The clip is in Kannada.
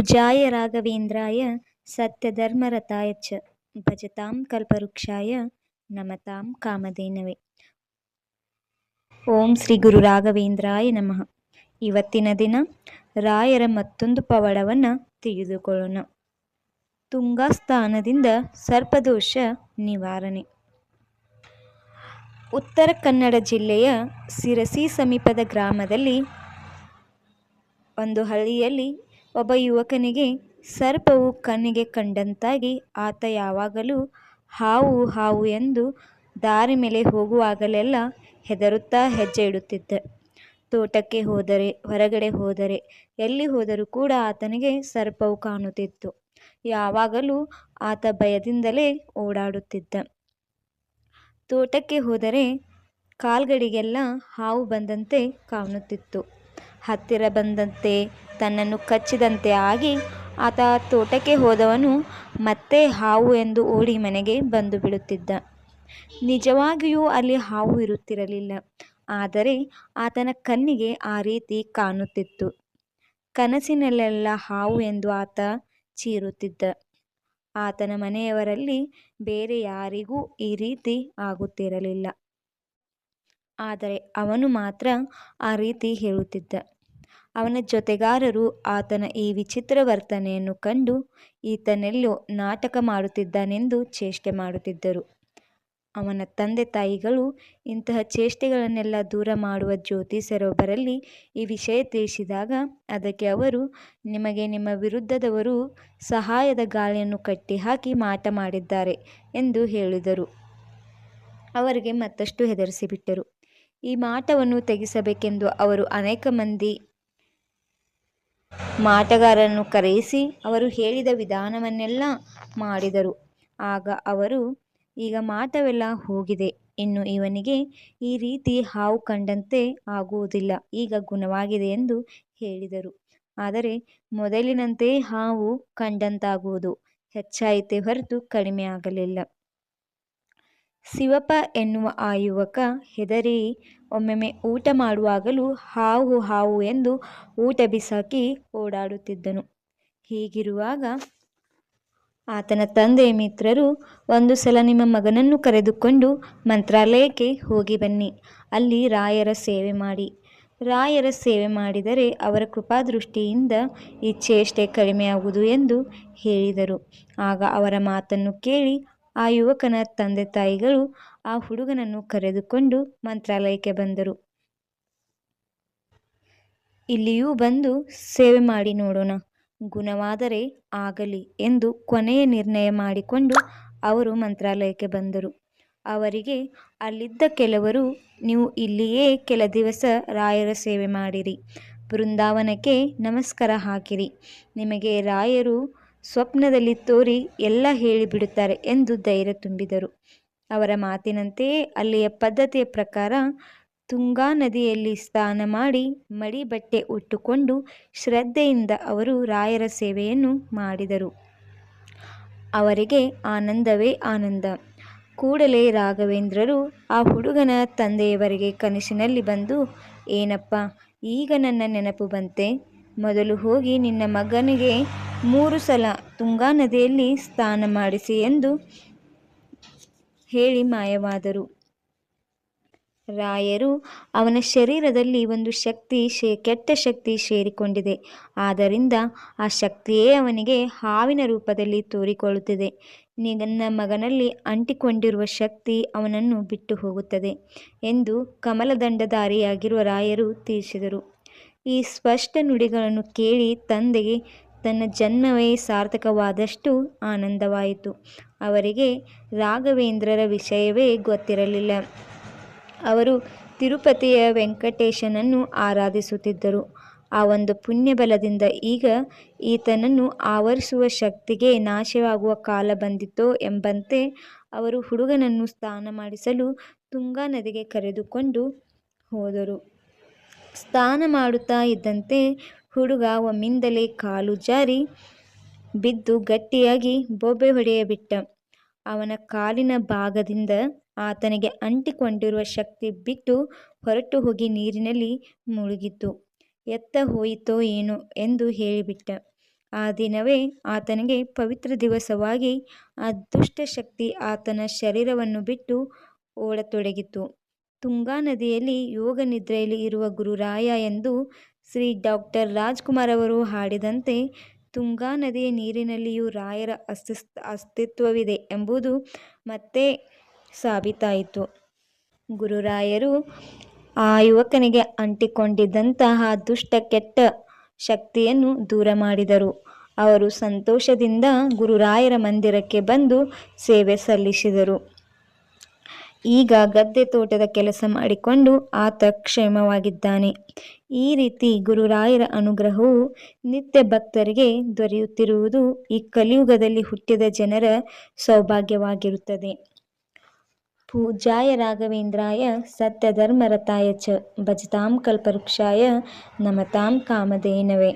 ಪೂಜಾಯ ರಾಘವೇಂದ್ರಾಯ ಸತ್ಯಧರ್ಮರಥಾಯ ಚ ಭಜತಾಂ ಕಲ್ಪವೃಕ್ಷಾಯ ನಮತಾಂ ಕಾಮಧೇನವೇ. ಓಂ ಶ್ರೀ ಗುರು ರಾಘವೇಂದ್ರಾಯ ನಮಃ. ಇವತ್ತಿನ ದಿನ ರಾಯರ ಮತ್ತೊಂದು ಪವಳವನ್ನು ತಿಳಿದುಕೊಳ್ಳೋಣ. ತುಂಗಾಸ್ಥಾನದಿಂದ ಸರ್ಪದೋಷ ನಿವಾರಣೆ. ಉತ್ತರ ಕನ್ನಡ ಜಿಲ್ಲೆಯ ಸಿರಸಿ ಸಮೀಪದ ಗ್ರಾಮದಲ್ಲಿ ಒಂದು ಹಳ್ಳಿಯಲ್ಲಿ ಒಬ್ಬ ಯುವಕನಿಗೆ ಸರ್ಪವು ಕಣ್ಣಿಗೆ ಕಂಡಂತಾಗಿ, ಆತ ಯಾವಾಗಲೂ ಹಾವು ಹಾವು ಎಂದು ದಾರಿ ಮೇಲೆ ಹೋಗುವಾಗಲೆಲ್ಲ ಹೆದರುತ್ತಾ ಹೆಜ್ಜೆ ಇಡುತ್ತಿದ್ದ. ತೋಟಕ್ಕೆ ಹೋದರೆ, ಹೊರಗಡೆ ಹೋದರೆ, ಎಲ್ಲಿ ಹೋದರೂ ಕೂಡ ಆತನಿಗೆ ಸರ್ಪವು ಕಾಣುತ್ತಿತ್ತು. ಯಾವಾಗಲೂ ಆತ ಭಯದಿಂದಲೇ ಓಡಾಡುತ್ತಿದ್ದ. ತೋಟಕ್ಕೆ ಹೋದರೆ ಕಾಲ್ಗಳಿಗೆಲ್ಲ ಹಾವು ಬಂದಂತೆ ಕಾಣುತ್ತಿತ್ತು. ಹತ್ತಿರ ಬಂದಂತೆ ತನ್ನನ್ನು ಕಚ್ಚಿದಂತೆ ಆಗಿ ಆತ ತೋಟಕ್ಕೆ ಹೋದವನು ಮತ್ತೆ ಹಾವು ಎಂದು ಓಡಿ ಮನೆಗೆ ಬಂದು ಬಿಡುತ್ತಿದ್ದ. ನಿಜವಾಗಿಯೂ ಅಲ್ಲಿ ಹಾವು ಇರುತ್ತಿರಲಿಲ್ಲ. ಆದರೆ ಆತನ ಕಣ್ಣಿಗೆ ಆ ರೀತಿ ಕಾಣುತ್ತಿತ್ತು. ಕನಸಿನಲ್ಲೆಲ್ಲ ಹಾವು ಎಂದು ಆತ ಚೀರುತ್ತಿದ್ದ. ಆತನ ಮನೆಯವರಲ್ಲಿ ಬೇರೆ ಯಾರಿಗೂ ಈ ರೀತಿ ಆಗುತ್ತಿರಲಿಲ್ಲ. ಆದರೆ ಅವನು ಮಾತ್ರ ಆ ರೀತಿ ಹೇಳುತ್ತಿದ್ದ. ಅವನ ಜೊತೆಗಾರರು ಆತನ ಈ ವಿಚಿತ್ರ ವರ್ತನೆಯನ್ನು ಕಂಡು ಈತನೆಲ್ಲೋ ನಾಟಕ ಮಾಡುತ್ತಿದ್ದಾನೆಂದು ಚೇಷ್ಟೆ ಮಾಡುತ್ತಿದ್ದರು. ಅವನ ತಂದೆ ತಾಯಿಗಳು ಇಂತಹ ಚೇಷ್ಟೆಗಳನ್ನೆಲ್ಲ ದೂರ ಮಾಡುವ ಜ್ಯೋತಿಷರೊಬ್ಬರಲ್ಲಿ ಈ ವಿಷಯ ತಿಳಿಸಿದಾಗ ಅದಕ್ಕೆ ಅವರು, ನಿಮಗೆ ನಿಮ್ಮ ವಿರುದ್ಧದವರು ಸಹಾಯದ ಗಾಳಿಯನ್ನು ಕಟ್ಟಿಹಾಕಿ ಮಾಟ ಮಾಡಿದ್ದಾರೆ ಎಂದು ಹೇಳಿದರು. ಅವರಿಗೆ ಮತ್ತಷ್ಟು ಹೆದರಿಸಿಬಿಟ್ಟರು. ಈ ಮಾಟವನ್ನು ತೆಗೆಸಬೇಕೆಂದು ಅವರು ಅನೇಕ ಮಂದಿ ಮಾಟಗಾರರನ್ನು ಕರೆಯಿಸಿ ಅವರು ಹೇಳಿದ ವಿಧಾನವನ್ನೆಲ್ಲ ಮಾಡಿದರು. ಆಗ ಅವರು, ಈಗ ಮಾಟವೆಲ್ಲ ಹೋಗಿದೆ. ಇನ್ನು ಇವನಿಗೆ ಈ ರೀತಿ ಹಾವು ಕಂಡಂತೆ ಆಗುವುದಿಲ್ಲ. ಈಗ ಗುಣವಾಗಿದೆ ಎಂದು ಹೇಳಿದರು. ಆದರೆ ಮೊದಲಿನಂತೆ ಹಾವು ಕಂಡಂತಾಗುವುದು. ಹೆಚ್ಚಾಯಿತೇ ಹೊರತು ಕಡಿಮೆ ಆಗಲಿಲ್ಲ ಶಿವಪ್ಪ ಎನ್ನುವ ಆ ಯುವಕ ಹೆದರಿ ಒಮ್ಮೊಮ್ಮೆ ಊಟ ಮಾಡುವಾಗಲೂ ಹಾವು ಹಾವು ಎಂದು ಊಟ ಬಿಸಾಕಿ ಓಡಾಡುತ್ತಿದ್ದನು. ಹೀಗಿರುವಾಗ ಆತನ ತಂದೆ ಮಿತ್ರರು ಒಂದು ಸಲ ನಿಮ್ಮ ಮಗನನ್ನು ಕರೆದುಕೊಂಡು ಮಂತ್ರಾಲಯಕ್ಕೆ ಹೋಗಿ ಬನ್ನಿ. ಅಲ್ಲಿ ರಾಯರ ಸೇವೆ ಮಾಡಿ. ರಾಯರ ಸೇವೆ ಮಾಡಿದರೆ ಅವರ ಕೃಪಾದೃಷ್ಟಿಯಿಂದ ಈ ಚೇಷ್ಟೆ ಕಡಿಮೆಯಾಗುವುದು ಎಂದು ಹೇಳಿದರು. ಆಗ ಅವರ ಮಾತನ್ನು ಕೇಳಿ ಆ ಯುವಕನ ತಂದೆ ತಾಯಿಗಳು ಆ ಹುಡುಗನನ್ನು ಕರೆದುಕೊಂಡು ಮಂತ್ರಾಲಯಕ್ಕೆ ಬಂದರು. ಇಲ್ಲಿಯೂ ಬಂದು ಸೇವೆ ಮಾಡಿ ನೋಡೋಣ. ಗುಣವಾದರೆ ಆಗಲಿ ಎಂದು ಕೊನೆಯ ನಿರ್ಣಯ ಮಾಡಿಕೊಂಡು ಅವರು ಮಂತ್ರಾಲಯಕ್ಕೆ ಬಂದರು. ಅವರಿಗೆ, ಅಲ್ಲಿದ್ದ ಕೆಲವರು, ನೀವು ಇಲ್ಲಿಯೇ ಕೆಲ ದಿವಸ ರಾಯರ ಸೇವೆ ಮಾಡಿರಿ. ಬೃಂದಾವನಕ್ಕೆ ನಮಸ್ಕಾರ ಹಾಕಿರಿ. ನಿಮಗೆ ರಾಯರು ಸ್ವಪ್ನದಲ್ಲಿ ತೋರಿ ಎಲ್ಲ ಹೇಳಿಬಿಡುತ್ತಾರೆ ಎಂದು ಧೈರ್ಯ ತುಂಬಿದರು. ಅವರ ಮಾತಿನಂತೆಯೇ ಅಲ್ಲಿಯ ಪದ್ಧತಿಯ ಪ್ರಕಾರ ತುಂಗಾ ನದಿಯಲ್ಲಿ ಸ್ನಾನ ಮಾಡಿ ಮಡಿ ಬಟ್ಟೆ ಉಟ್ಟುಕೊಂಡು ಶ್ರದ್ಧೆಯಿಂದ ಅವರು ರಾಯರ ಸೇವೆಯನ್ನು ಮಾಡಿದರು. ಅವರಿಗೆ ಆನಂದವೇ ಆನಂದ. ಕೂಡಲೇ ರಾಘವೇಂದ್ರರು ಆ ಹುಡುಗನ ತಂದೆಯವರಿಗೆ ಕನಸಿನಲ್ಲಿ ಬಂದು, ಏನಪ್ಪ, ಈಗ ನನ್ನ ನೆನಪು ಬಂತೆ. ಮೊದಲು ಹೋಗಿ ನಿನ್ನ ಮಗನಿಗೆ ಮೂರು ಸಲ ತುಂಗಾ ನದಿಯಲ್ಲಿ ಸ್ನಾನ ಮಾಡಿಸಿ ಎಂದು ಹೇಳಿ ಮಾಯವಾದರು. ರಾಯರು ಅವನ ಶರೀರದಲ್ಲಿ ಒಂದು ಶಕ್ತಿ ಶೇ, ಕೆಟ್ಟ ಶಕ್ತಿ ಸೇರಿಕೊಂಡಿದೆ. ಆದ್ದರಿಂದ ಆ ಶಕ್ತಿಯೇ ಅವನಿಗೆ ಹಾವಿನ ರೂಪದಲ್ಲಿ ತೋರಿಕೊಳ್ಳುತ್ತಿದೆ. ನಿನ್ನ ಮಗನಲ್ಲಿ ಅಂಟಿಕೊಂಡಿರುವ ಶಕ್ತಿ ಅವನನ್ನು ಬಿಟ್ಟು ಹೋಗುತ್ತದೆ ಎಂದು ಕಮಲದಂಡಧಾರಿಯಾಗಿರುವ ರಾಯರು ತಿಳಿಸಿದರು. ಈ ಸ್ಪಷ್ಟ ನುಡಿಗಳನ್ನು ಕೇಳಿ ತಂದೆಗೆ ತನ್ನ ಜನ್ಮವೇ ಸಾರ್ಥಕವಾದಷ್ಟು ಆನಂದವಾಯಿತು. ಅವರಿಗೆ ರಾಘವೇಂದ್ರರ ವಿಷಯವೇ ಗೊತ್ತಿರಲಿಲ್ಲ. ಅವರು ತಿರುಪತಿಯ ವೆಂಕಟೇಶನನ್ನು ಆರಾಧಿಸುತ್ತಿದ್ದರು. ಆ ಒಂದು ಪುಣ್ಯಬಲದಿಂದ ಈಗ ಈತನನ್ನು ಆವರಿಸುವ ಶಕ್ತಿಗೆ ನಾಶವಾಗುವ ಕಾಲ ಬಂದಿತೋ ಎಂಬಂತೆ ಅವರು ಹುಡುಗನನ್ನು ಸ್ನಾನ ಮಾಡಿಸಲು ತುಂಗಾ ನದಿಗೆ ಕರೆದುಕೊಂಡು ಹೋದರು. ಸ್ನಾನ ಮಾಡುತ್ತಾ ಇದ್ದಂತೆ ಹುಡುಗ ಒಮ್ಮಿಂದಲೇ ಕಾಲು ಜಾರಿ ಬಿದ್ದು ಗಟ್ಟಿಯಾಗಿ ಬೊಬ್ಬೆ ಹೊಡೆಯಬಿಟ್ಟ. ಅವನ ಕಾಲಿನ ಭಾಗದಿಂದ ಆತನಿಗೆ ಅಂಟಿಕೊಂಡಿರುವ ಶಕ್ತಿ ಬಿಟ್ಟು ಹೊರಟು ಹೋಗಿ ನೀರಿನಲ್ಲಿ ಮುಳುಗಿತು ಎತ್ತ ಹೋಯಿತೋ ಏನೋ ಎಂದು ಹೇಳಿಬಿಟ್ಟ. ಆ ದಿನವೇ ಆತನಿಗೆ ಪವಿತ್ರ ದಿವಸವಾಗಿ ಆ ದುಷ್ಟ ಶಕ್ತಿ ಆತನ ಶರೀರವನ್ನು ಬಿಟ್ಟು ಓಡತೊಡಗಿತು. ತುಂಗಾ ನದಿಯಲ್ಲಿ ಯೋಗ ನಿದ್ರೆಯಲ್ಲಿ ಇರುವ ಗುರುರಾಯ ಎಂದು ಶ್ರೀ ಡಾಕ್ಟರ್ ರಾಜ್ಕುಮಾರ್ ಅವರು ಹಾಡಿದಂತೆ ತುಂಗಾ ನದಿಯ ನೀರಿನಲ್ಲಿಯೂ ರಾಯರ ಅಸ್ತಿತ್ವವಿದೆ ಎಂಬುದು ಮತ್ತೆ ಸಾಬೀತಾಯಿತು. ಗುರುರಾಯರು ಆ ಯುವಕನಿಗೆ ಅಂಟಿಕೊಂಡಿದ್ದಂತಹ ದುಷ್ಟ ಕೆಟ್ಟ ಶಕ್ತಿಯನ್ನು ದೂರ ಮಾಡಿದರು. ಅವರು ಸಂತೋಷದಿಂದ ಗುರುರಾಯರ ಮಂದಿರಕ್ಕೆ ಬಂದು ಸೇವೆ ಸಲ್ಲಿಸಿದರು. ಈಗ ಗದ್ದೆ ತೋಟದ ಕೆಲಸ ಮಾಡಿಕೊಂಡು ಆತ ಕ್ಷೇಮವಾಗಿದ್ದಾನೆ. ಈ ರೀತಿ ಗುರುರಾಯರ ಅನುಗ್ರಹವು ನಿತ್ಯ ಭಕ್ತರಿಗೆ ದೊರೆಯುತ್ತಿರುವುದು ಈ ಕಲಿಯುಗದಲ್ಲಿ ಹುಟ್ಟಿದ ಜನರ ಸೌಭಾಗ್ಯವಾಗಿರುತ್ತದೆ. ಪೂಜಾಯ ರಾಘವೇಂದ್ರಾಯ ಸತ್ಯಧರ್ಮರತಾಯ ಚ ಭಜತಾಂ ಕಲ್ಪವೃಕ್ಷಾಯ ನಮತಾಂ ಕಾಮಧೇನವೇ